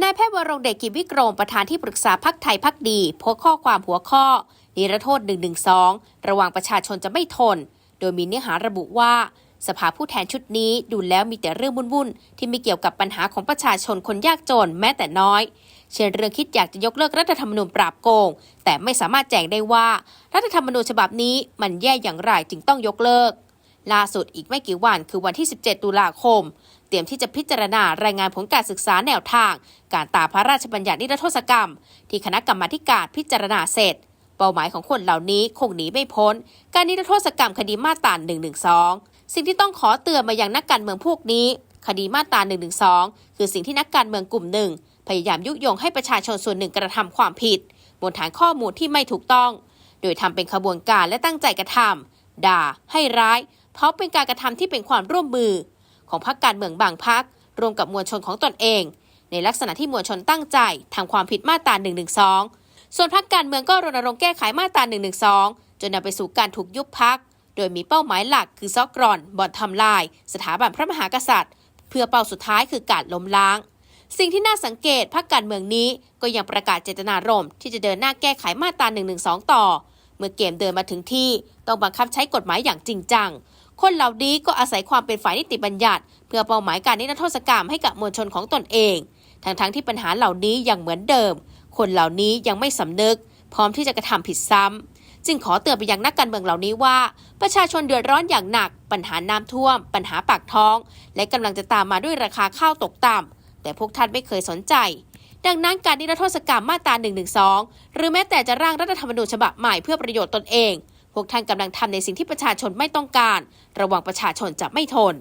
นายแพทย์วรงเดชกิจวิกรมประธานที่ปรึกษาพักไทยพักดีโพสต์ข้อความหัวข้อ นิรโทษ 112 ระหว่างประชาชนจะไม่ทน โดยมีเนื้อหาระบุว่า สภาผู้แทนชุดนี้ดูแล้วมีแต่เรื่องวุ่นๆ ที่ไม่เกี่ยวกับปัญหาของประชาชนคนยากจนแม้แต่น้อย เช่นเรื่องคิดอยากจะยกเลิกรัฐธรรมนูญปราบโกง แต่ไม่สามารถแจงได้ว่า รัฐธรรมนูญฉบับนี้มันแย่อย่างไรจึงต้องยกเลิก ล่าสุดอีกไม่กี่วันคือวันที่ 17 ตุลาคม เตรียมที่จะพิจารณารายงานผลการศึกษาแนวทาง การตาพระราชบัญญัตินิรโทษกรรม ที่คณะกรรมาการพิจารณาเสร็จ เป้าหมายของคนเหล่านี้คงหนีไม่พ้น การนิรโทษกรรมคดีมาตรา112 สิ่งที่ต้องขอเตือนมายังนักการเมืองพวกนี้ คดีมาตรา112 คือสิ่งที่นักการเมืองกลุ่มหนึ่ง พยายามยุยงให้ประชาชนส่วนหนึ่งกระทำความผิด บนฐานข้อมูลที่ไม่ถูกต้อง โดยทำเป็นขบวนการและตั้งใจกระทำด่า ให้ร้าย เพราะเป็นการกระทำที่เป็นความร่วมมือ ของพรรคการเมืองบางพรรครวมกับมวลชนของตนเอง ในลักษณะที่มวลชนตั้งใจทำความผิดมาตรา112ส่วนพรรคการเมืองก็รณรงค์แก้ไขมาตรา112จนนำไปสู่การถูกยุบพัก โดยมีเป้าหมายหลักคือซอกกรอนบ่อนทำลาย สถาบันพระมหากษัตริย์ เพื่อเป้าสุดท้ายคือการล้มล้าง สิ่งที่น่าสังเกตพรรคการเมืองนี้ก็ยังประกาศเจตนารมณ์ที่จะเดินหน้าแก้ไขมาตรา112ต่อ เมื่อเกมเดินมาถึงที่ต้องบังคับใช้กฎหมายอย่างจริงจัง คนเหล่านี้ก็อาศัยความเป็นฝ่ายนิติบัญญัติ เพื่อเป้าหมายการนิรโทษกรรมให้กับมวลชนของตนเอง ทั้งๆที่ปัญหาเหล่านี้ยังเหมือนเดิม คนเหล่านี้ยังไม่สำนึก พร้อมที่จะกระทำผิดซ้ำจึงขอเตือนไปยังนักการเมืองเหล่านี้ว่า ประชาชนเดือดร้อนอย่างหนัก ปัญหาน้ำท่วม ปัญหาปากท้อง และกำลังจะตามมาด้วยราคาข้าวตกต่ำแต่พวกท่านไม่เคยสนใจดังนั้นการนิรโทษกรรมมาตรา112หรือแม้แต่จะร่างรัฐธรรมนูญฉบับใหม่เพื่อประโยชน์ตนเอง พวกท่านกำลังทำในสิ่งที่ประชาชนไม่ต้องการ ระวังประชาชนจะไม่ทน